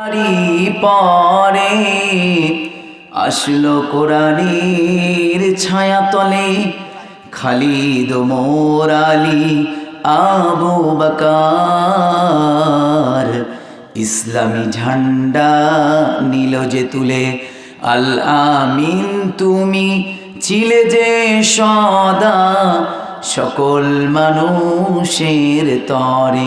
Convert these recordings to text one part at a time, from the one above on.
তারি পরে আসলো কোরআনের ছায়া তলে খালিদ মোরালি আবু বকার। ইসলামী ঝান্ডা নিল যে তুলে, আল আমিন তুমি ছিলে যে সদা, সকল মানুষের তরে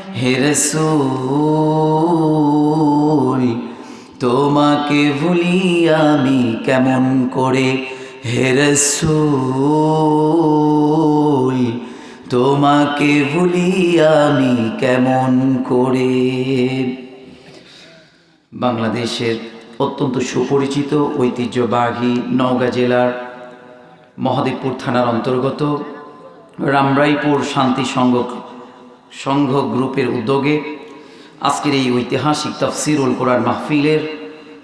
হেরসুল তোমাকে ভুলি আমি কেমন করে? হেরসুল তোমাকে ভুলি আমি কেমন করে? বাংলাদেশের অত্যন্ত সুপরিচিত ঐতিহ্যবাহী নওগাঁ জেলার মহাদেবপুর থানার অন্তর্গত রামরাইপুর শান্তি সংঘ সংঘ গ্রুপের উদ্যোগে আজকের এই ঐতিহাসিক তফসিরুল কোরআন মাহফিলের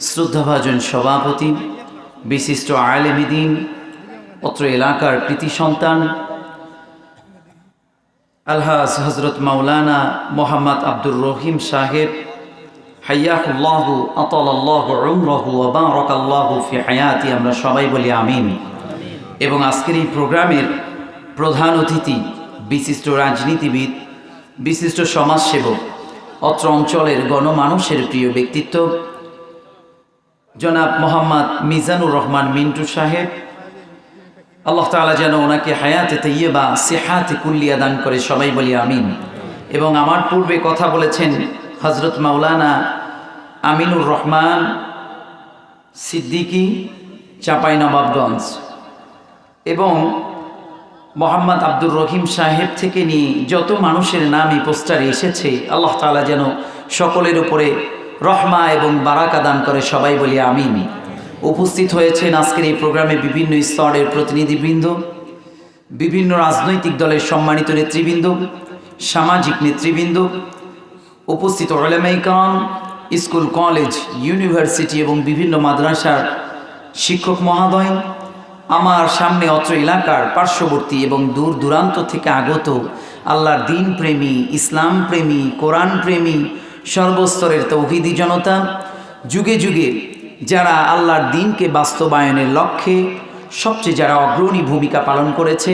শ্রদ্ধাভাজন সভাপতি, বিশিষ্ট আলেমিদিন অত্র এলাকার কৃতি সন্তান, আলহাজ হজরত মাওলানা মোহাম্মদ আব্দুর রহিম সাহেব, হাইয়াকুল্লাহু আতাল্লাহু উমরহু ওবারকাল্লাহু ফি হায়াতি, আমরা সবাই বলি আমিন। এবং আজকের এই প্রোগ্রামের প্রধান অতিথি, বিশিষ্ট রাজনীতিবিদ বিশিষ্ট সমাজসেবক, অত্র অঞ্চলের গণমানুষের প্রিয় ব্যক্তিত্ব, জনাব মোহাম্মদ মিজানুর রহমান মিন্টু সাহেব। আল্লাহ তাআলা যেন ওনাকে হায়াতে তৈয়বা সেহাতে কুল্লিয়া দান করে সবাই বলি আমিন। এবং আমার পূর্বে কথা বলেছেন হজরত মাওলানা আমিনুর রহমান সিদ্দিকী চাপাই নবাবগঞ্জ এবং মোহাম্মদ আব্দুর রহিম সাহেব থেকে নিয়ে যত মানুষের নাম এই পোস্টারে এসেছে, আল্লাহ তাআলা যেন সকলের উপরে রহমা এবং বারাকা দান করে সবাই বলি আমিন। উপস্থিত হয়েছেন আজকের এই প্রোগ্রামে বিভিন্ন স্তরের প্রতিনিধিবৃন্দ, বিভিন্ন রাজনৈতিক দলের সম্মানিত নেতৃবৃন্দ, সামাজিক নেতৃবৃন্দ, উপস্থিত ওলামাইকান স্কুল, কলেজ, ইউনিভার্সিটি এবং বিভিন্ন মাদ্রাসার শিক্ষক মহোদয় আমার সামনে অত্র এলাকার পার্শ্ববর্তী এবং দূর দূরান্ত থেকে আগত আল্লাহর দিন প্রেমী ইসলাম প্রেমী কোরআন প্রেমী সর্বস্তরের তৌহিদি জনতা, যুগে যুগে যারা আল্লাহর দিনকে বাস্তবায়নের লক্ষ্যে সবচেয়ে যারা অগ্রণী ভূমিকা পালন করেছে,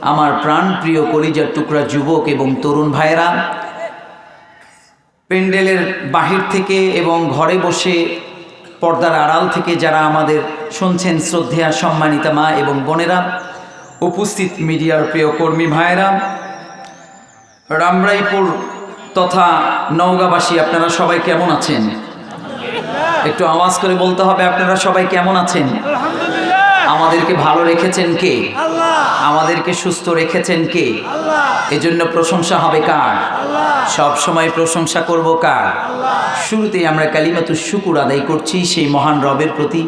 আমার প্রাণপ্রিয় কলিজার টুকরা যুবক এবং তরুণ ভাইয়েরা, প্যান্ডেলের বাহির থেকে এবং ঘরে বসে পর্দার আড়াল থেকে যারা আমাদের শুনছেন শ্রদ্ধেয়া সম্মানিতা মা এবং বোনেরা উপস্থিত মিডিয়ার প্রিয় কর্মী ভাইয়েরা রামরাইপুর তথা নওগাঁবাসী আপনারা সবাই কেমন আছেন? একটু আওয়াজ করে বলতে হবে আপনারা সবাই কেমন আছেন? আমাদেরকে ভালো রেখেছেন কে? আমাদেরকে সুস্থ রেখেছেন কে? এজন্য প্রশংসা হবে কার? সব সময় প্রশংসা করব কার? শুরুতে আমরা কালিমাতু শুকুর আদায় করছি সেই মহান রবের প্রতি,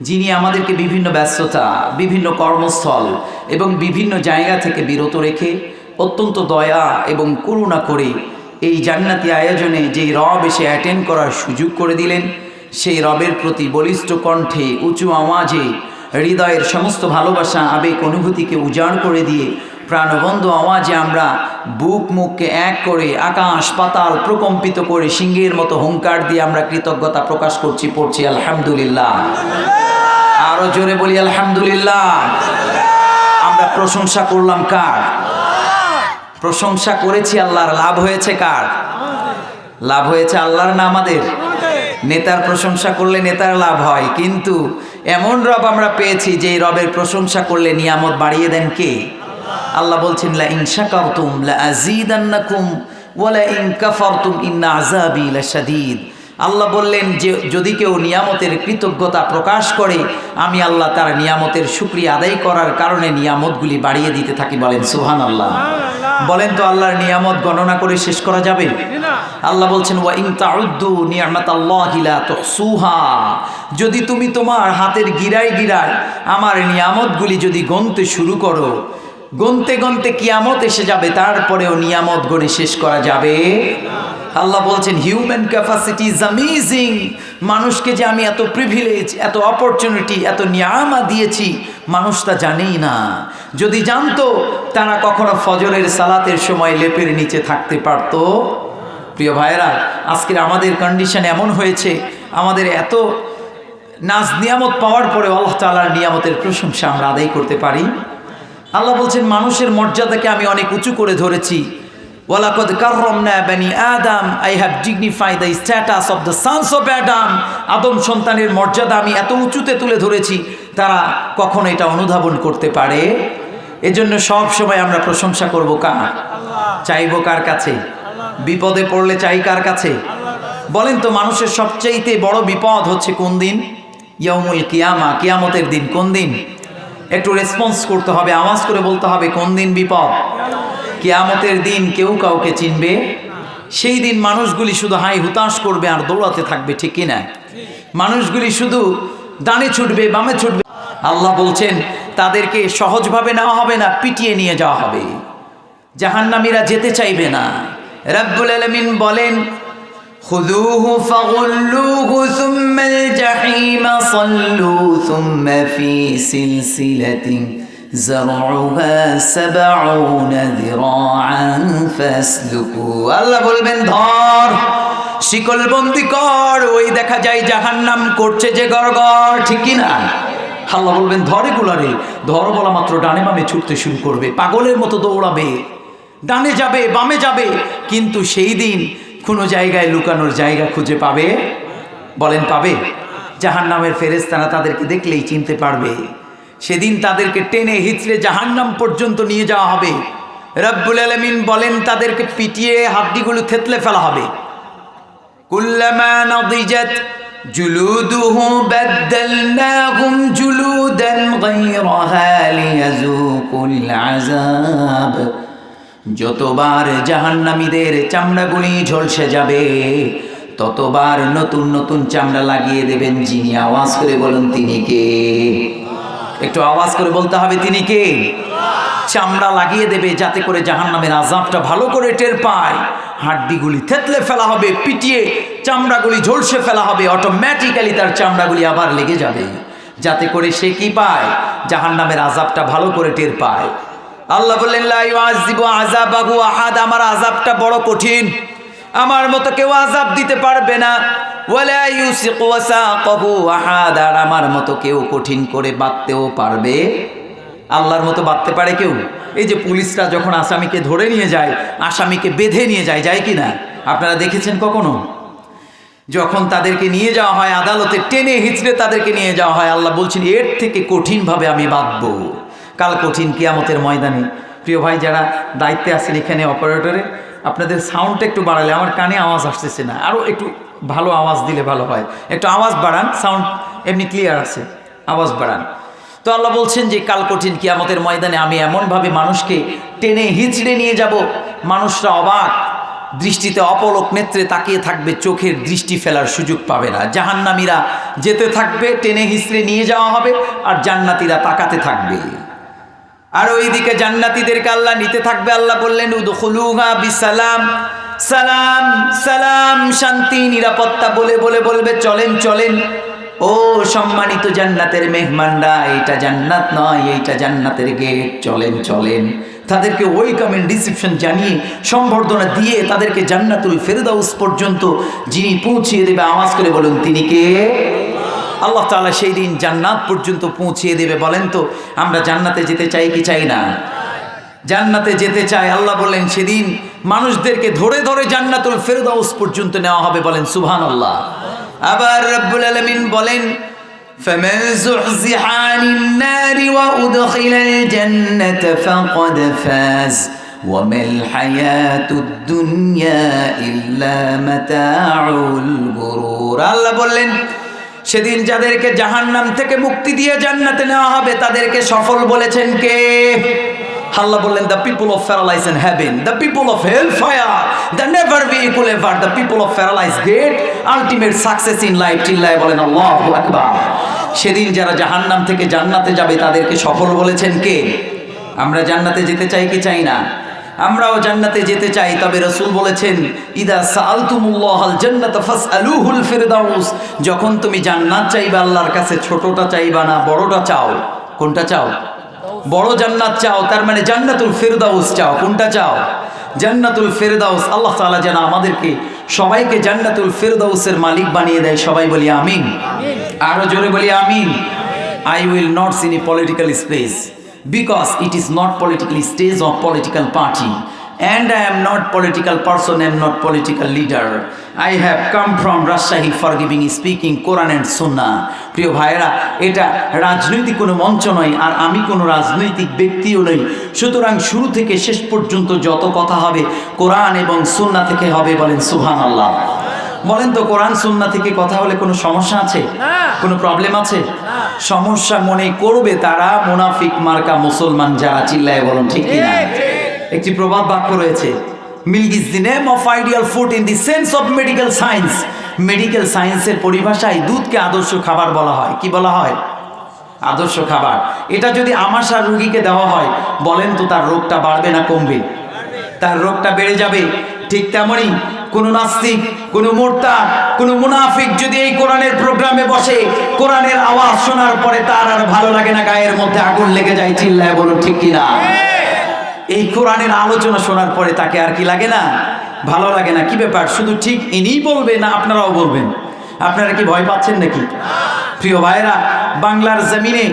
যিনি আমাদেরকে বিভিন্ন ব্যস্ততা, বিভিন্ন কর্মস্থল এবং বিভিন্ন জায়গা থেকে বিরত রেখে অত্যন্ত দয়া এবং করুণা করে এই জান্নাতি আয়োজনে যেই রব এসে অ্যাটেন্ড করার সুযোগ করে দিলেন, সেই রবের প্রতি বলিষ্ঠ কণ্ঠে, উঁচু আওয়াজে হৃদয়ের সমস্ত ভালোবাসা, আবেগ, অনুভূতিকে উজাড় করে দিয়ে প্রাণবন্ধ আওয়াজে আমরা বুক মুখকে এক করে আকাশ পাতাল প্রকম্পিত করে সিংহের মতো হুঙ্কার দিয়ে আমরা কৃতজ্ঞতা প্রকাশ করছি, পড়ছি আলহামদুলিল্লাহ। আরও জোরে বলি আলহামদুলিল্লাহ। আমরা প্রশংসা করলাম কার? প্রশংসা করেছি আল্লাহর। লাভ হয়েছে কার? লাভ হয়েছে আল্লাহর না আমাদের? নেতার প্রশংসা করলে নেতার লাভ হয়। কিন্তু এমন রব আমরা পেয়েছি যে রবের প্রশংসা করলে নিয়ামত বাড়িয়ে দেন কে? আল্লাহ বলছেন লা ইনশা কাউতুম লা আযীদান্নাকুম ওয়া লা ইন কাফারতুম, ইন্না আযাবি লাশাদীদ। আল্লাহ বললেন যে, যদি কেউ নিয়ামতের কৃতজ্ঞতা প্রকাশ করে, আমি আল্লাহ তার নিয়ামতের সুক্রিয়া আদায় করার কারণে নিয়ামতগুলি বাড়িয়ে দিতে থাকি বলেন সুহান আল্লাহ বলেন তো আল্লাহর নিয়ামত গণনা করে শেষ করা যাবে? আল্লাহ বলছেন ওয়া ইন তাউদ্দু নিয়ামাতাল্লাহি লা তুহসুহা যদি তুমি তোমার হাতের গিরায় গিরায় আমার নিয়ামতগুলি যদি গনতে শুরু করো গনতে গনতে কিয়ামত এসে যাবে, তারপরেও নিয়ামত গণে শেষ করা যাবে? আল্লাহ বলছেন হিউম্যান ক্যাপাসিটি ইজ অ্যামেজিং মানুষকে যে আমি এত প্রিভিলেজ এত অপরচুনিটি এত নিয়ামা দিয়েছি, মানুষ তা জানেই না। যদি জানতো, তারা কখনো ফজরের সালাতের সময় লেপের নিচে থাকতে পারতো। প্রিয় ভাইরা আজকের আমাদের কন্ডিশন এমন হয়েছে, আমাদের এত নাজ নিয়ামত পাওয়ার পরে আল্লাহ তালার নিয়ামতের প্রশংসা আমরা আদায় করতে পারি। আল্লাহ বলছেন, মানুষের মর্যাদাকে আমি অনেক উঁচু করে ধরেছি। ওয়ালাকদ কাররামনা বানি আদম I have dignify the status of the sons of Adam আদম সন্তানের মর্যাদা আমি এত উঁচুতে তুলে ধরেছি, তারা কখনো এটা অনুধাবন করতে পারে? এজন্য সব সময় আমরা প্রশংসা করব কার? চাইব কার কাছে? বিপদে পড়লে চাই কার কাছে? বলেন তো, মানুষের সবচাইতে বড় বিপদ হচ্ছে কোন দিন? ইয়ামুল কিয়ামা, কিয়ামতের দিন কোন দিন? একটু রেসপন্স করতে হবে, আওয়াজ করে বলতে হবে কোন দিন বিপদ? কেয়ামতের দিন কেউ কাউকে চিনবে? সেই দিন মানুষগুলি শুধু হাই হুতাশ করবে আর দৌড়াতে থাকবে, ঠিক কিনা? মানুষগুলি শুধু দানে ছুটবে, বামে ছুটবে। আল্লাহ বলছেন, তাদেরকে সহজভাবে নেওয়া হবে না, পিটিয়ে নিয়ে যাওয়া হবে। জাহান্নামীরা যেতে চাইবে না। রাব্বুল আলমিন বলেন খুদুহু ফাগুল্লুহু সুম্মাল জাহিমা সাল্লু সুম্মা ফি সিলসিলাতিন বলবেন, ধর কর, ওই দেখা যায় করছে যে ঠিক না? বলবেন, ধরে বলা মাত্র ডানে বামে ছুটতে শুরু করবে, পাগলের মতো দৌড়াবে, ডানে যাবে, বামে যাবে, কিন্তু সেই দিন কোনো জায়গায় লুকানোর জায়গা খুঁজে পাবে? বলেন, পাবে? জাহান নামের ফেরেস্তারা তাদেরকে দেখলেই চিনতে পারবে। সেদিন তাদেরকে টেনে হিচড়ে জাহান্নাম পর্যন্ত নিয়ে যাওয়া হবে। রব্বুল আলমিন বলেন, তাদেরকে পিটিয়ে হাড্ডিগুলো থেতলে ফেলা হবে। যতবার জাহান্নামীদের চামড়াগুলি ঝলসে যাবে, ততবার নতুন নতুন চামড়া লাগিয়ে দেবেন যিনি। আওয়াজ করে বলুন, তিনি কে? একটু আওয়াজ করে বলতে হবে, তিনি কে? চামড়া লাগিয়ে দেবে যাতে করে জাহান্নামের আজাবটা ভালো করে টের পায়। হাড্ডিগুলি থেতলে ফেলা হবে, পিটিয়ে চামড়াগুলি ঝলসে ফেলা হবে অটোমেটিক্যালি তার চামড়াগুলি আবার লেগে যাবে। যাতে করে সে কি পায়? জাহান্নামের আজাবটা ভালো করে টের পায়। আল্লাহ বললেন আজাবাহু আহাদ আমার আজাবটা বড় কঠিন। আমার মতো কেউ আজাব দিতে পারবে না। ওয়ালা ইউসিকু ওয়াসাকাহু আহাদ। আর আমার মতো কেউ কঠিন করে বাঁধতেও পারবে? আল্লাহর মতো বাঁধতে পারে কেউ? এই যে পুলিশরা যখন আসামিকে ধরে নিয়ে যায়, আসামিকে বেঁধে নিয়ে যায় যায় কি না আপনারা দেখেছেন কখনো? যখন তাদেরকে নিয়ে যাওয়া হয়, আদালতে টেনে হিচড়ে তাদেরকে নিয়ে যাওয়া হয়, আল্লাহ বলছেন, এর থেকে কঠিনভাবে আমি বাঁধবো। কাল কঠিন কিয়ামতের ময়দানে। প্রিয় ভাই, যারা দায়িত্বে আছেন এখানে অপারেটরে, আপনাদের সাউন্ডটা একটু বাড়ালে, আমার কানে আওয়াজ আসতেছে না। আরও একটু ভালো আওয়াজ দিলে ভালো হয়। একটু আওয়াজ বাড়ান সাউন্ড এমনি ক্লিয়ার আছে, আওয়াজ বাড়ান। তো আল্লাহ বলছেন যে, কাল কঠিন কিয়ামতের ময়দানে আমি এমনভাবে মানুষকে টেনে হিচড়ে নিয়ে যাব, মানুষরা অবাক, দৃষ্টিতে অপলক নেত্রে তাকিয়ে থাকবে, চোখের দৃষ্টি ফেলার সুযোগ পাবে না। জাহান্নামীরা যেতে থাকবে, টেনে হিচড়ে নিয়ে যাওয়া হবে, আর জান্নাতিরা তাকাতে থাকবে। আর ওইদিকে জান্নাতিদেরকে আল্লাহ নিতে থাকবে, আল্লাহ বললেন উদ উদখুলুহা বিসালাম। সালাম সালাম, শান্তি, নিরাপত্তা, বলে বলে, বলবে, চলেন চলেন। ও সম্মানিত জান্নাতের মেহমানরা, এইটা জান্নাত নয়, এইটা জান্নাতের গেট চলেন চলেন। তাদেরকে ওয়েলকাম এন্ড রিসিপশন জানিয়ে, সম্বর্ধনা দিয়ে তাদেরকে জান্নাতুল ফেরদাউস পর্যন্ত যিনি পৌঁছিয়ে দেবে, আওয়াজ করে বলুন, তিনি কে? আল্লাহ তাআলা সেই দিন জান্নাত পর্যন্ত পৌঁছিয়ে দেবে, বলেন তো, আমরা জান্নাতে যেতে চাই কি চাই না? জান্নাতে যেতে চাই আল্লাহ বললেন সেদিন মানুষদেরকে ধরে ধরে জান্নাতুল ফেরদাউস পর্যন্ত নেওয়া হবে বলেন সুবহান আল্লাহ আবার রব্বুল আলমিন বলেন فمن زحزح عن النار وأدخل الجنة فقد فاز وما الحياة الدنيا إلا متاع الغرور আল্লাহ বললেন সেদিন যাদেরকে জাহান্নাম থেকে মুক্তি দিয়ে জান্নাতে নেওয়া হবে তাদেরকে সফল বলেছেন কে আল্লাহ বললেন the people of paradise and heaven the people of hell fire the never be equal ever the people of paradise get ultimate success in life চিল্লায় বলেন আল্লাহু আকবার সেদিন যারা জাহান্নাম থেকে জান্নাতে যাবে, তাদেরকে সফল বলেছেন কে? আমরা জান্নাতে যেতে চাই কি চাই না? আমরাও জান্নাতে যেতে চাই, তবে রসুল বলেছেন, ইদা সালতুমুল্লাহ আল জান্নাত ফাসআলুহুল ফিরদাউস যখন তুমি জান্নাত চাইবা, আল্লাহর কাছে ছোটটা চাইবা না, বড়টা চাও? কোনটা চাও? বড় জান্নাত চাও, তার মানে জান্নাতুল ফেরদাউস চাও, কোনটা চাও? জান্নাতুল ফেরদাউস, আল্লাহ তালা যেন আমাদেরকে সবাইকে জান্নাতুল ফেরদাউসের মালিক বানিয়ে দেয়, সবাই বলি আমিন। আরও জোরে বলি আমিন। I will not seen a political space because it is not political stage of political party. And I am not political person, I am not political leader. I have come from Rajshahi for giving speaking Quran and Sunnah. প্রিয় ভাইয়েরা এটা রাজনৈতিক কোনো মঞ্চ নয় আর আমি কোনো রাজনৈতিক ব্যক্তিও নই। সুতরাং শুরু থেকে শেষ পর্যন্ত যত কথা হবে কোরআন এবং সুন্না থেকে হবে বলেন সুহান আল্লাহ বলেন তো কোরআন সুন্না থেকে কথা হলে কোনো সমস্যা আছে? কোনো প্রবলেম আছে? সমস্যা মনে করবে তারা মুনাফিক মার্কা মুসলমান যারা চিল্লায় বলুন ঠিক কিনা? একটি প্রবাদ বাক্য রয়েছে। Milk is the name of ideal food in the sense of medical science. Medical সায়েন্সের পরিভাষায় দুধকে আদর্শ খাবার বলা হয়। কি বলা হয়? আদর্শ খাবার। এটা যদি আমাশা রুগীকে দেওয়া হয়, বলেন তো তার রোগটা বাড়বে না কমবে? তার রোগটা বেড়ে যাবে। ঠিক তেমনই কোনো নাস্তিক, কোনো মোর্তা কোনো মুনাফিক যদি এই কোরআনের প্রোগ্রামে বসে, কোরআনের আওয়াজ শোনার পরে তার আর ভালো লাগে না, গায়ের মধ্যে আগুন লেগে যায়, চিল্লায় বলো ঠিক কিনা? এই কোরআনের আলোচনা শোনার পরে তাকে আর কি লাগে না? ভালো লাগে না। কি ব্যাপার? শুধু ঠিক ইনিই বলবে না আপনারাও বলবেন? আপনারা কি ভয় পাচ্ছেন নাকি? প্রিয় ভাইরা বাংলার জমিনে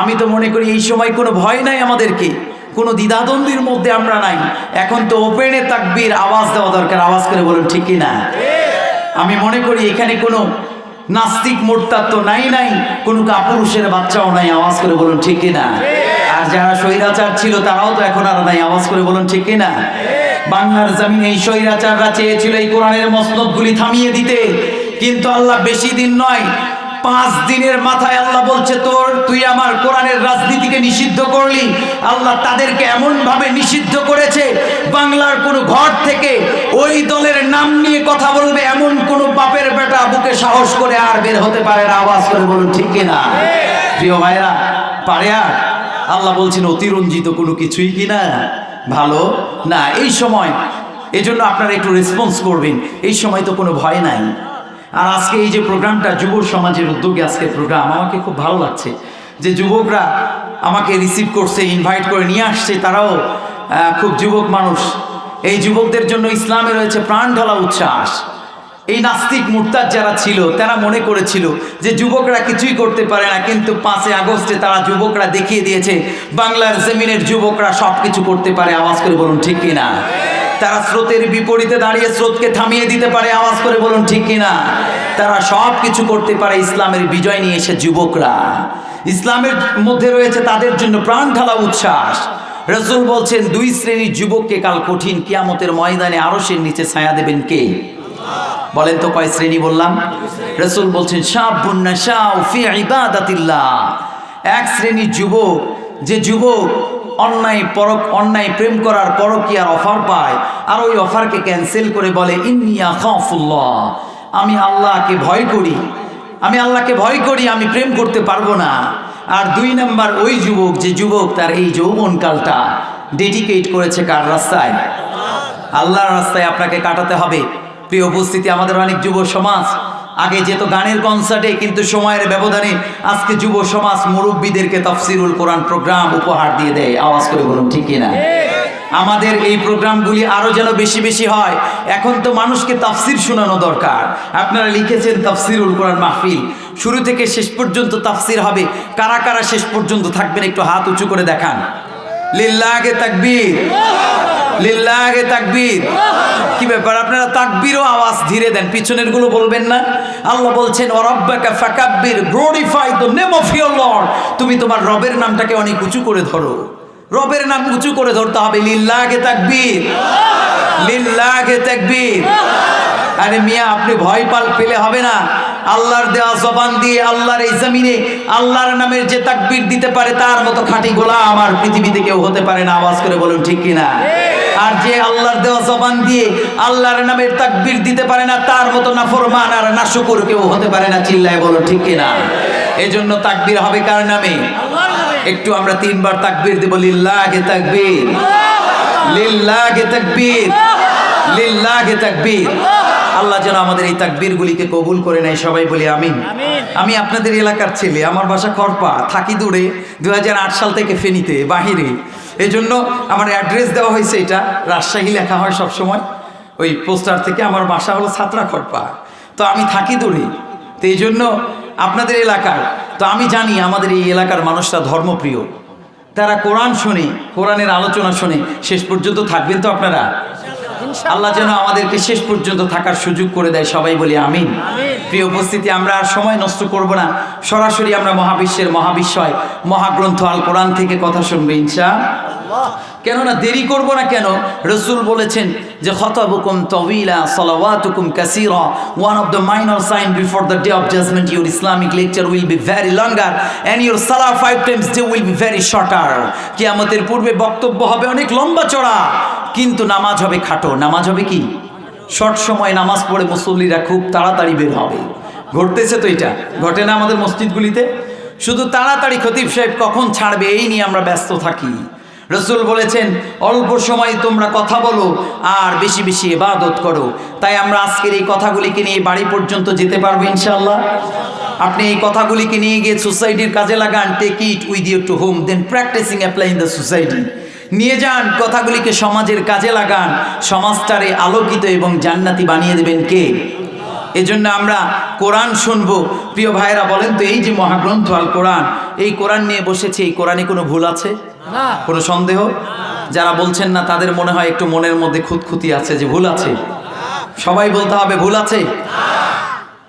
আমি তো মনে করি এই সময় কোনো ভয় নাই আমাদেরকে। কোনো দ্বিধাদ্বন্দ্বের মধ্যে আমরা নাই। এখন তো ওপেনে তাকবির আওয়াজ দেওয়া দরকার। আওয়াজ করে বলুন, ঠিক না? আমি মনে করি এখানে কোনো নাস্তিক মোর্তার তো নাই নাই, কোনো কাপুরুষের বাচ্চাও নাই। আওয়াজ করে বলুন, ঠিক কি না? আর যারা স্বৈরাচার ছিল তারাও তো এখন আর নাই। আওয়াজ করে বলুন, ঠিক কি না বাংলার জমিনে এই স্বৈরাচাররা চেয়েছিল এই কোরআনের মসনদগুলি থামিয়ে দিতে। কিন্তু আল্লাহ বেশি দিন নয়, পাঁচ দিনের মাথায় আল্লাহ বলছে, তোর, তুই আমার কোরআনের রাজনীতিকে নিষিদ্ধ করলি। আল্লাহ তাদেরকে এমন ভাবে নিষিদ্ধ করেছে, বাংলার কোন ঘর থেকে ওই দলের নাম নিয়ে কথা বলবে এমন কোন বাপের বেটা বুকে সাহস করে আর বের হতে পারে না। আওয়াজ করে বলুন, ঠিক কিনা? প্রিয় ভাইরা পারে আর আল্লাহ বলছেন, অতিরঞ্জিত কোনো কিছুই কিনা ভালো? না, এই সময় এই জন্য আপনারা একটু রেসপন্স করবেন। এই সময় তো কোনো ভয় নাই। আর আজকে এই যে প্রোগ্রামটা, যুব সমাজের উদ্যোগে আজকে প্রোগ্রাম, আমাকে খুব ভালো লাগছে যে যুবকরা আমাকে রিসিভ করছে ইনভাইট করে নিয়ে আসছে। তারাও খুব যুবক মানুষ। এই যুবকদের জন্য ইসলামে রয়েছে প্রাণ ঢালা উচ্ছ্বাস। এই নাস্তিক মুরতাদ যারা ছিল, তারা মনে করেছিল যে যুবকরা কিছুই করতে পারে না, কিন্তু পাঁচই আগস্টে তারা যুবকরা দেখিয়ে দিয়েছে, বাংলার জমিনের যুবকরা সব কিছু করতে পারে, আওয়াজ করে বলুন ঠিক কিনা? তারা স্রোতের বিপরীতে দাঁড়িয়ে স্রোতকে থামিয়ে দিতে পারে, আওয়াজ করে বলুন ঠিক কিনা? তারা সব কিছু করতে পারে, ইসলামের বিজয় নিয়ে এসে যুবকরা। ইসলামের মধ্যে রয়েছে তাদের জন্য প্রাণ ঢালা উচ্ছ্বাস। রসুল বলছেন, দুই শ্রেণির যুবককে কাল কঠিন কিয়ামতের ময়দানে আরশের নিচে ছায়া দেবেন কে? বলেন তো কয় শ্রেণি বললাম? রসুল বলছেন শাও ফি এক শ্রেণির যুবক, যে যুবক অন্যায় পরক, অন্যায় প্রেম করার পরকিয়ার অফার পায়, আর ওই অফারকে ক্যান্সেল করে বলে ইন্নিয়া খাফুল্লাহ আমি আল্লাহকে ভয় করি। আমি আল্লাহকে ভয় করি, আমি প্রেম করতে পারব না। আর দুই নাম্বার ওই যুবক, যে যুবক তার এই যৌবনকালটা ডেডিকেট করেছে কার রাস্তায়? আল্লাহর রাস্তায় আপনাকে কাটাতে হবে। প্রিয় উপস্থিতি, আমাদের অনেক যুব সমাজ, আগে যেত গানের কনসার্টে কিন্তু সময়ের ব্যবধানে আজকে যুব সমাজ মুরব্বীদেরকে তফসিরুল কোরআন প্রোগ্রাম উপহার দিয়ে দেয়। আওয়াজ করে বলুন, ঠিক কিনা? আমাদের এই প্রোগ্রামগুলি আরও যেন বেশি বেশি হয়। এখন তো মানুষকে তাফসির শোনানো দরকার। আপনারা লিখেছেন তাফসিরুল কোরআন মাহফিল। শুরু থেকে শেষ পর্যন্ত তাফসির হবে। কারা কারা শেষ পর্যন্ত থাকবেন একটু হাত উঁচু করে দেখান। লিল্লাহে তাকবীর। লিল্লাহে তাকবীর। কি ব্যাপার? আপনারা তাকবীরও আওয়াজ ধীরে দেন পিছনেরগুলো বলবেন না। আল্লাহ বলছেন, ওরাব্বাকা ফাকাব্বির, glorify the name of your lord. তুমি তোমার রবের নামটাকে অনেক উঁচু করে ধরো। রবের নাম উঁচু করে ধরতে হবে, লিল্লাহে তাকবীর লিল্লাহে তাকবীর। আরে মিয়া, আপনি ভয় পাল, পেলে হবে না। আল্লাহর দেওয়া জবান দিয়ে আল্লাহর এই জমিনে আল্লাহর নামের যে তাকবীর দিতে পারে, তার মতো খাঁটি গোলা আমার পৃথিবীতে কেউ হতে পারে না। আওয়াজ করে বলুন, ঠিক কিনা? আর যে আল্লাহর দেওয়া জবান দিয়ে আল্লাহর নামের তাকবীর দিতে পারে না তার মতো না ফরমান আর না শুকুর কেউ হতে পারে না চিল্লায় বলো ঠিক কিনা এজন্য তাকবীর হবে কার নামে? একটু আমরা তিনবার তাকবীর দেব লিল্লাহে তাকবীর। লিল্লাহে তাকবীর। লিল্লাহে তাকবীর। আল্লাহ যেন আমাদের এই তাকবীরগুলিকে কবুল করে নেয় সবাই বলি আমিন। আমি আপনাদের এলাকার ছেলে আমার বাসা খরপা থাকি দূরে দুই হাজার আট সাল থেকে ফেনীতে বাহিরে। এই জন্য আমার অ্যাড্রেস দেওয়া হয়েছে এটা। রাজশাহী লেখা হয় সব সময় ওই পোস্টার থেকে আমার বাসা হলো ছাত্রা খরপা তো আমি থাকি দূরে। তো এই জন্য আপনাদের এলাকার, তো আমি জানি আমাদের এই এলাকার মানুষরা ধর্মপ্রিয়। তারা কোরআন শুনে, কোরআনের আলোচনা শুনে, শেষ পর্যন্ত থাকবেন তো আপনারা? আল্লাহ যেন আমাদেরকে শেষ পর্যন্ত থাকার সুযোগ করে দেয় সবাই বলি আমিন। প্রিয় উপস্থিতি আমরা আর সময় নষ্ট করব না। সরাসরি আমরা মহাবিশ্বের মহাবিশ্বয় মহাগ্রন্থ আল কোরআন থেকে কথা শুনবে ইনশা কেননা দেরি করব না কেন? রসুল বলেছেন যে খতাবুকুম তবিলা সালাওয়াতুকুম কাসীরা। One of the minor sign before the day of judgement your Islamic lecture will be very longer and your সালা five times day will be very shorter কিয়ামতের পূর্বে বক্তব্য হবে অনেক লম্বা চড়া। কিন্তু নামাজ হবে খাটো। নামাজ হবে কি? শর্ট সময় নামাজ পড়ে মুসল্লিরা খুব তাড়াতাড়ি বের হবে। ঘটতেছে তো এটা। ঘটে না আমাদের মসজিদগুলিতে? শুধু তাড়াতাড়ি খতিব সাহেব কখন ছাড়বে এই নিয়ে আমরা ব্যস্ত থাকি। রসুল বলেছেন, অল্প সময় তোমরা কথা বলো আর বেশি বেশি এবাদত করো। তাই আমরা আজকের এই কথাগুলিকে নিয়ে বাড়ি পর্যন্ত যেতে পারব ইনশাল্লাহ আপনি এই কথাগুলিকে নিয়ে গিয়ে সোসাইটির কাজে লাগান, take it with you to home, then practicing apply in the society. নিয়ে যান কথাগুলিকে সমাজের কাজে লাগান সমাজটারে আলোকিত এবং জান্নাতি বানিয়ে দেবেন কে? এজন্য আমরা কোরআন শুনব। প্রিয় ভাইয়েরা বলেন তো এই যে মহাগ্রন্থ আল কোরআন এই কোরআন নিয়ে বসেছে এই কোরআনে কোনো ভুল আছে? কোনো সন্দেহ? যারা বলছেন না তাদের মনে হয় একটু মনের মধ্যে খুঁতখুতি আছে যে ভুল আছে। সবাই বলতে হবে ভুল আছে?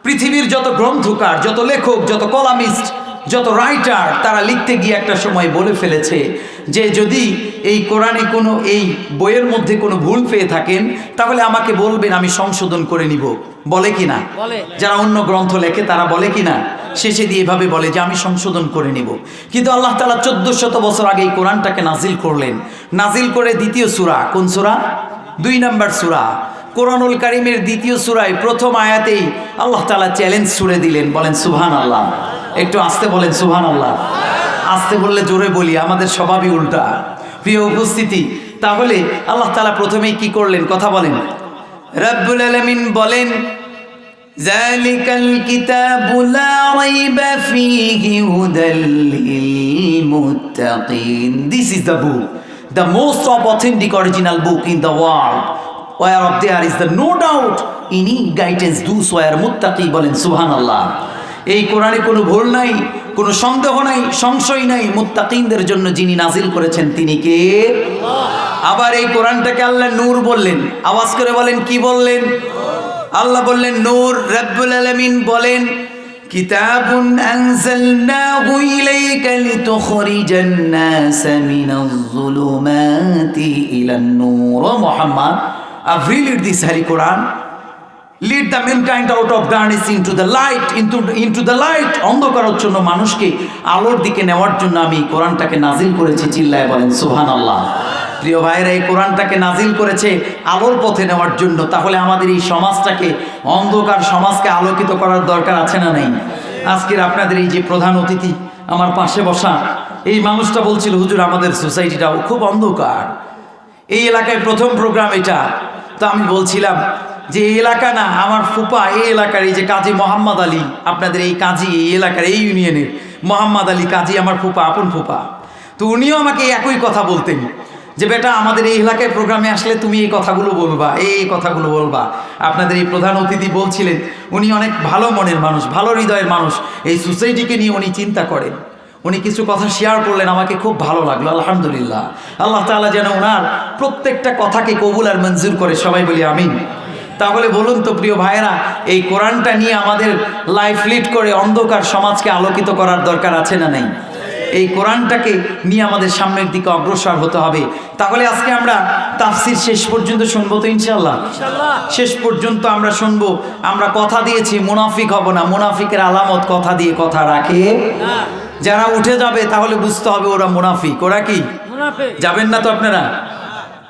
পৃথিবীর যত গ্রন্থকার যত লেখক যত কলামিস্ট যত রাইটার তারা লিখতে গিয়ে একটা সময় বলে ফেলেছে যে যদি এই কোরআনে কোনো এই বইয়ের মধ্যে কোনো ভুল পেয়ে থাকেন তাহলে আমাকে বলবেন আমি সংশোধন করে নিব। বলে কি না? যারা অন্য গ্রন্থ লেখে তারা বলে কি না? শেষে দিয়ে এভাবে বলে যে আমি সংশোধন করে নিব। কিন্তু আল্লাহ তালা চোদ্দ শত বছর আগে এই কোরআনটাকে নাজিল করলেন। নাজিল করে দ্বিতীয় সুরা কোন সুরা? দুই নাম্বার সুরা। কোরআনুল কারিমের দ্বিতীয় সুরায় প্রথম আয়াতেই আল্লাহ তালা চ্যালেঞ্জ ছুড়ে দিলেন বলেন সুবহান আল্লাহ একটু আসতে বলেন সুবহান আল্লাহ আসতে বললে জোরে বলি আমাদের স্বভাবই উল্টা প্রিয় উপস্থিতি তাহলে আল্লাহ তালা প্রথমেই কি করলেন কথা বলেন রব্বুল আলমিন বলেন ذلك الكتاب لا ريب فيه هدى للمتقين This is the book, the most of authentic original book in the world, whereof there is the the no doubt in it those do are muttaqi, বলেন সুবহানাল্লাহ। এই কোরআনে কোনো ভুল নাই, কোনো সন্দেহ নাই, সংশয় নাই, মুত্তাকিনদের জন্য যিনি নাজিল করেছেন তিনি কে? আবার এই কোরআনটাকে আল্লাহ নূর বললেন। আওয়াজ করে বলেন, কি বললেন? আল্লাহ বললেন, নূর রব্বুল আলামিন বলেন, কিতাবুন আনজালনাহু ইলাইকা লিতুখরিজান নাস মিনাজ যুলুমাতি ইলান নূর। Muhammad I've read this Holy Quran. Lead the mankind out of darkness into the light into into the light জন্য মানুষকে আলোর দিকে নেওয়ার জন্য আমি কোরআনটাকে নাজিল করেছি, চিল্লায় বলেন সুহান আল্লাহ প্রিয় ভাইরা এই কোরআনটাকে নাজিল করেছে আলোর পথে নেওয়ার জন্য। তাহলে আমাদের এই সমাজটাকে, অন্ধকার সমাজকে আলোকিত করার দরকার আছে না নেই? আজকের আপনাদের এই যে প্রধান অতিথি আমার পাশে বসা, এই মানুষটা বলছিল, হুজুর, আমাদের সোসাইটিটাও খুব অন্ধকার। এই এলাকায় প্রথম প্রোগ্রাম এটা। তো আমি বলছিলাম যে এই এলাকা না, আমার ফুপা এই এলাকার এই যে কাজী মোহাম্মদ আলী, আপনাদের এই কাজী এই এলাকার এই ইউনিয়নের মোহাম্মদ আলী কাজী আমার ফুপা, আপন ফুপা। তো উনিও আমাকে একই কথা বলতেন যে, বেটা, আমাদের এই এলাকায় প্রোগ্রামে আসলে তুমি এই কথাগুলো বলবা, এই এই কথাগুলো বলবা। আপনাদের এই প্রধান অতিথি বলছিলেন, উনি অনেক ভালো মনের মানুষ, ভালো হৃদয়ের মানুষ। এই সোসাইটিকে নিয়ে উনি চিন্তা করেন। উনি কিছু কথা শেয়ার করলেন আমাকে খুব ভালো লাগল আলহামদুলিল্লাহ। আল্লাহ তাআলা যেন ওনার প্রত্যেকটা কথাকে কবুল আর মঞ্জুর করে সবাই বলি আমিন। তাহলে বলুন তো প্রিয় ভাইয়েরা এই কোরআনটা নিয়ে আমাদের লাইফ লিড করে অন্ধকার সমাজকে আলোকিত করার দরকার আছে না নেই? এই কোরআনটাকে নিয়ে আমাদের সামনের দিকে অগ্রসর হতে হবে। তাহলে আজকে আমরা তাফসির শেষ পর্যন্ত শুনব তো ইনশাল্লাহ শেষ পর্যন্ত আমরা শুনব আমরা কথা দিয়েছি মুনাফিক হব না মুনাফিকের আলামত কথা দিয়ে কথা রাখে। যারা উঠে যাবে তাহলে বুঝতে হবে ওরা মুনাফিক। ওরা কি? যাবেন না তো আপনারা?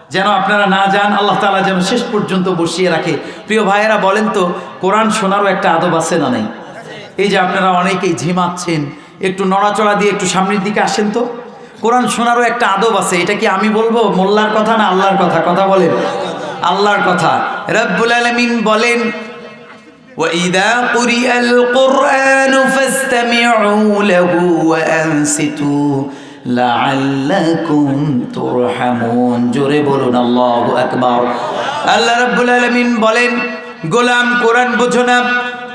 যেন আপনারা না যান আল্লাহ তাআলা যেন শেষ পর্যন্ত বসিয়ে রাখে। প্রিয় ভাইয়েরা বলেন তো কোরআন শোনারও একটা আদব আছে না নাই? এই যে আপনারা অনেকেই ঝিমাচ্ছেন একটু নড়াচড়া দিয়ে একটু সামনের দিকে আসেন তো। কোরআন শোনারও একটা আদব আছে। এটা কি আমি বলব? মোল্লার কথা না আল্লাহর কথা? কথা বলেন। আল্লাহর কথা। রব্বুল আলমিন বলেন وإذا قرئ القرآن فاستمعوا له وأنصتوا لعلكم ترحمون জোরে বলুন আল্লাহু আকবার আল্লাহ রাব্বুল আলামিন বলেন গোলাম কোরআন বোঝো না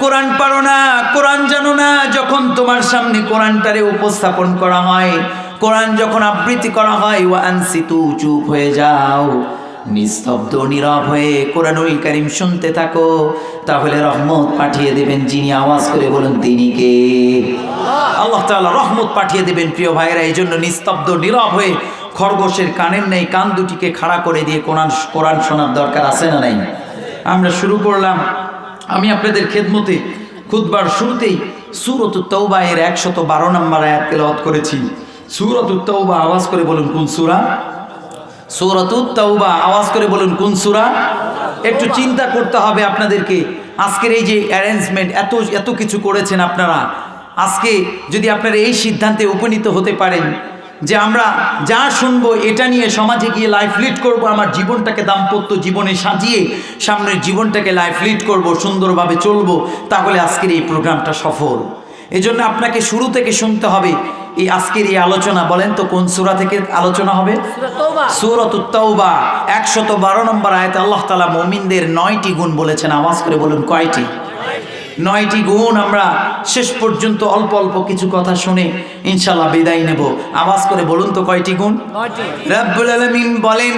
কোরআন পারো না কোরআন জানো না যখন তোমার সামনে কোরআনটারে উপস্থাপন করা হয় কোরআন যখন আবৃত্তি করা হয় ওয়া আনসিতু চুপ হয়ে যাও নিস্তব্ধ নীরব হয়ে কোরআনুল করিম শুনতে থাকো, তাহলে রহমত পাঠিয়ে দেবেন যিনি আওয়াজ করে বলুন তিনি কে? আল্লাহ তাআলা রহমত পাঠিয়ে দেবেন প্রিয় ভাইয়েরা এই জন্য নিস্তব্ধ নীরব হয়ে খরগোশের কানের নেই, কান দুটিকে খাড়া করে দিয়ে কোরআন কোরআন শোনার দরকার আছে না নাই? আমরা শুরু করলাম। আমি আপনাদের খেদমতে খুদবার শুরুতেই সুরত তৌবা এর একশত বারো নম্বর আয়াত করেছি। সুরত তৌবা আওয়াজ করে বলুন, কোন সুরা? সুরাতুত তাওবা, আওয়াজ করে বলুন, কোন সূরা? একটু চিন্তা করতে হবে আপনাদেরকে। আজকের এই যে অ্যারেঞ্জমেন্ট এত এত কিছু করেছেন আপনারা। আজকে যদি আপনারা এই সিদ্ধান্তে উপনীত হতে পারেন যে আমরা যা শুনব এটা নিয়ে সমাজে গিয়ে লাইফ লিড করব, আমার জীবনটাকে দাম্পত্য জীবনে সাজিয়ে সামনের জীবনটাকে লাইফ লিড করব, সুন্দরভাবে চলবো, তাহলে আজকের এই প্রোগ্রামটা সফল। এজন্য আপনাকে শুরু থেকে শুনতে হবে এই আজকের এই আলোচনা বলেন তো কোন সুরা থেকে আলোচনা হবে? সুরত উত্তাউবা একশত বারো নম্বর আয়তে আল্লাহ তালা মমিনদের নয়টি গুণ বলেছেন আওয়াজ করে বলুন কয়টি? নয়টি গুণ আমরা শেষ পর্যন্ত অল্প অল্প কিছু কথা শুনে ইনশাল্লাহ বিদায় নেব। আওয়াজ করে বলুন তো কয়টি গুণ? রব্বুল আলমিন বলেন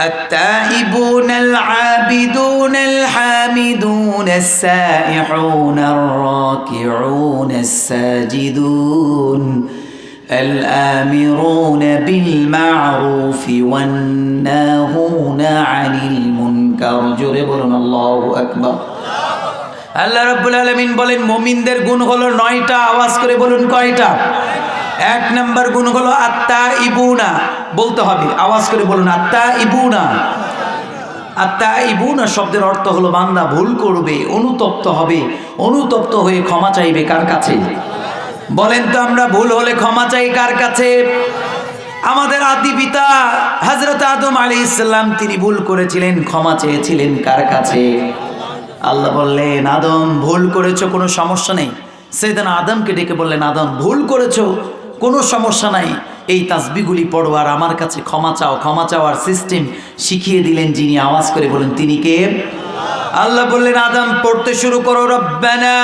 التائبون العابدون الحامدون السائحون الراكعون الساجدون الآمرون بالمعروف والناهون عن المنكر جربنا الله أكبر আল্লাহ রাব্বুল আলামিন বলেন মুমিনদের গুণ হলো নয়টা আওয়াজ করে বলুন কয়টা এক নাম্বার গুণ হলো আত্মা ইবুনা বলতে হবে। আওয়াজ করে বলুন আত্মা ইবুনা আত্মা ইবুনা শব্দের অর্থ হলো, বান্দা ভুল করবে, অনুতপ্ত হবে। অনুতপ্ত হয়ে ক্ষমা চাইবে কার কাছে? বলেন তো আমরা ভুল হলে ক্ষমা চাই কার কাছে? আমাদের আদি পিতা হজরত আদম আলী ইসলাম তিনি ভুল করেছিলেন, ক্ষমা চেয়েছিলেন কার কাছে? আল্লাহ বললেন, আদম, ভুল করেছ, কোনো সমস্যা নেই। সেদিন আদমকে ডেকে বললেন, আদম, ভুল করেছ, কোনো সমস্যা নাই। এই তাসবিগুলি পড়ো আর আমার কাছে ক্ষমা চাও ক্ষমা চাওয়ার সিস্টেম শিখিয়ে দিলেন যিনি আওয়াজ করে বলেন তিনি কে আল্লাহ বললেন আদম পড়তে শুরু করো রব্বানা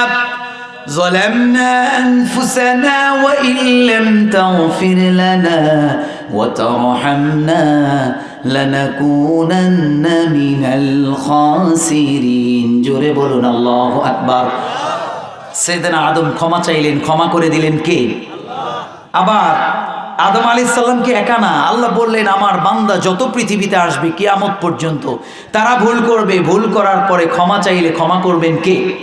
ظلمنا أنفسنا وإن لم تغفر لنا وترحمنا لنكونن من الخاسرين জোরে বলুন আল্লাহ আকবার সেদিন আদম ক্ষমা চাইলেন ক্ষমা করে দিলেন কে আবার আদম আলি সাল্লামকে একা না? আল্লাহ বললেন, আমার বান্দা যত পৃথিবীতে আসবে, কিয়ামত পর্যন্ত তারা ভুল করবে। ভুল করার পরে ক্ষমা চাইলে ক্ষমা করবেন কে?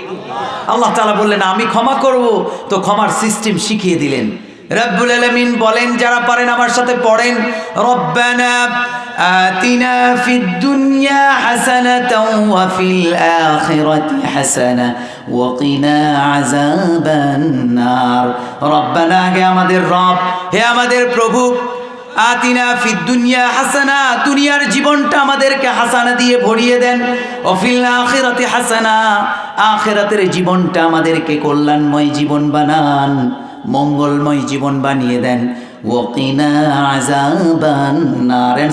আল্লাহ তালা বললেন, আমি ক্ষমা করব। তো ক্ষমার সিস্টেম শিখিয়ে দিলেন। রব্বুল আলমিন বলেন যারা পারেন আমার সাথে পড়েন রব্বানা آتنا في الدنيا حسنة وفي الآخرة حسنة وقنا عذاب النار ربنا হে আমাদের রব হে আমাদের প্রভু আতিনা ফি দুনিয়া হাসানা দুনিয়ার জীবনটা আমাদেরকে হাসানা দিয়ে ভরিয়ে দেন অফিল আখিরাতে হাসানা আখিরাতের জীবনটা আমাদেরকে কল্যাণময় জীবন বানান মঙ্গলময় জীবন বানিয়ে দেন। And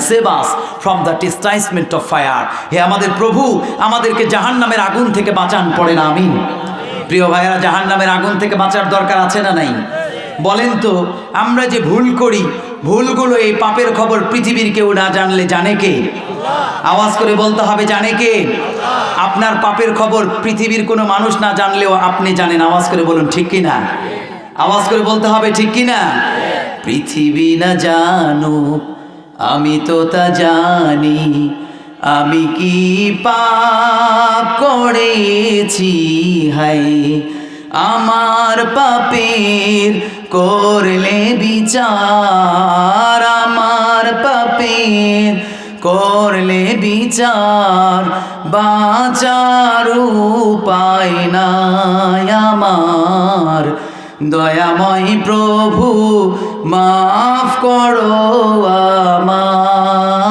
from the chastisement of fire হে আমাদের প্রভু, আমাদেরকে জাহান্নামের আগুন থেকে বাঁচান পড়ে না আমিন। প্রিয় ভাইয়েরা, জাহান্নামের আগুন থেকে বাঁচার দরকার আছে না নাই? বলেন তো, আমরা যে ভুল করি, ভুলগুলো এই পাপের খবর পৃথিবীর কেউ না জানলে জানে কে? আওয়াজ করে বলতে হবে, জানে কে? আপনার পাপের খবর পৃথিবীর কোনো মানুষ না জানলেও আপনি জানেন। আওয়াজ করে বলুন, ঠিক কি না আওয়াজ করে বলতে হবে, ঠিক কি না পৃথিবী না জানুক, আমি তো তা জানি, আমি কি পাপ করেছি? হাই আমার পাপের করলে বিচার, আমার পাপের করলে বিচার, বাঁচার উপায় নাই আমার। দয়াময় প্রভু মাফ করো আমার